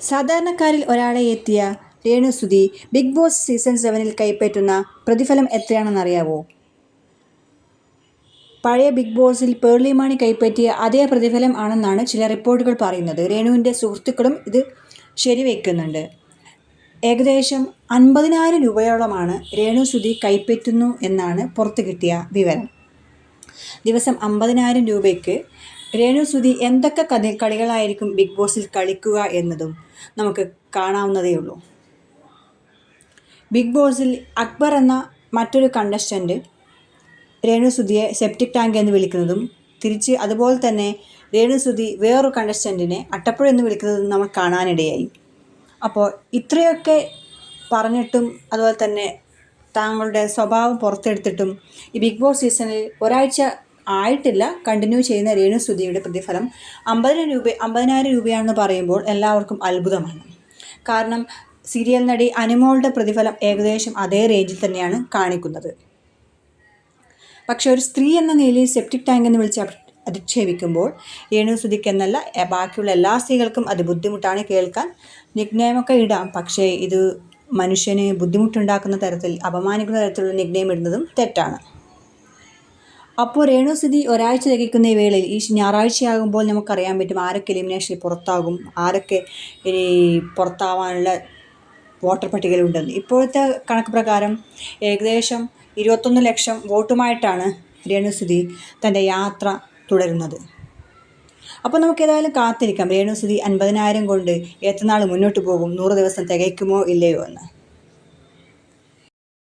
സാധാരണക്കാരിൽ ഒരാളെ എത്തിയ രേണുസുതി ബിഗ് ബോസ് സീസൺ സെവനിൽ കൈപ്പറ്റുന്ന പ്രതിഫലം എത്രയാണെന്നറിയാവോ? പഴയ ബിഗ് ബോസിൽ പേർലി മാണി കൈപ്പറ്റിയ അതേ പ്രതിഫലം ആണെന്നാണ് ചില റിപ്പോർട്ടുകൾ പറയുന്നത്. രേണുവിന്റെ സുഹൃത്തുക്കളും ഇത് ശരിവെക്കുന്നുണ്ട്. ഏകദേശം അൻപതിനായിരം രൂപയോളമാണ് രേണു സുധി കൈപ്പറ്റുന്നു എന്നാണ് പുറത്തു കിട്ടിയ വിവരം. ദിവസം അമ്പതിനായിരം രൂപയ്ക്ക് രേണു സുധി എന്തൊക്കെ കഥ കളികളായിരിക്കും ബിഗ് ബോസിൽ കളിക്കുക എന്നതും നമുക്ക് കാണാവുന്നതേ ഉള്ളൂ. ബിഗ് ബോസിൽ അക്ബർ എന്ന മറ്റൊരു കണ്ടസ്റ്റന്റ് രേണു സുധിയെ സെപ്റ്റിക് ടാങ്ക് എന്ന് വിളിക്കുന്നതും തിരിച്ച് അതുപോലെ തന്നെ രേണു സുധി വേറൊരു കണ്ടസ്റ്റന്റിനെ അട്ടപ്പുഴ എന്ന് വിളിക്കുന്നതും നമ്മൾ കാണാനിടയായി. അപ്പോൾ ഇത്രയൊക്കെ പറഞ്ഞിട്ടും അതുപോലെ തന്നെ താങ്കളുടെ സ്വഭാവം പുറത്തെടുത്തിട്ടും ഈ ബിഗ് ബോസ് സീസണിൽ ഒരാഴ്ച ആയിട്ടില്ല. കണ്ടിന്യൂ ചെയ്യുന്ന രേണു സുധിയുടെ പ്രതിഫലം അമ്പതിനായിരം രൂപ അമ്പതിനായിരം രൂപയാണെന്ന് പറയുമ്പോൾ എല്ലാവർക്കും അത്ഭുതമാണ്. കാരണം സീരിയൽ നടി അനുമോളുടെ പ്രതിഫലം ഏകദേശം അതേ റേഞ്ചിൽ തന്നെയാണ് കാണിക്കുന്നത്. പക്ഷേ ഒരു സ്ത്രീ എന്ന നിലയിൽ സെപ്റ്റിക് ടാങ്ക് എന്ന് വിളിച്ച് അധിക്ഷേപിക്കുമ്പോൾ രേണു സുധിക്ക് എന്നല്ല ബാക്കിയുള്ള എല്ലാ സ്ത്രീകൾക്കും അത് ബുദ്ധിമുട്ടാണ് കേൾക്കാൻ നിഗ്നയമൊക്കെ ഇടാം. പക്ഷേ ഇത് മനുഷ്യന് ബുദ്ധിമുട്ടുണ്ടാക്കുന്ന തരത്തിൽ അപമാനിക്കുന്ന തരത്തിലുള്ള നിഗ്നയം ഇടുന്നതും തെറ്റാണ്. അപ്പോൾ രേണുസ്ഥിതി ഒരാഴ്ച തികയ്ക്കുന്ന ഈ വേളയിൽ ഈ ഞായറാഴ്ചയാകുമ്പോൾ നമുക്കറിയാൻ പറ്റും ആരൊക്കെ എലിമിനേഷനിൽ പുറത്താകും ആരൊക്കെ ഇനി പുറത്താവാനുള്ള വോട്ടർ പട്ടികയിലുണ്ടെന്ന്. ഇപ്പോഴത്തെ കണക്ക് പ്രകാരം ഏകദേശം ഇരുപത്തൊന്ന് ലക്ഷം വോട്ടുമായിട്ടാണ് രേണുസുതി തന്റെ യാത്ര തുടരുന്നത്. അപ്പോൾ നമുക്ക് ഏതായാലും കാത്തിരിക്കാം. രേണുസുതി അൻപതിനായിരം കൊണ്ട് എത്ര നാൾ മുന്നോട്ട് പോകും? നൂറ് ദിവസം തികയ്ക്കുമോ ഇല്ലയോ എന്ന്.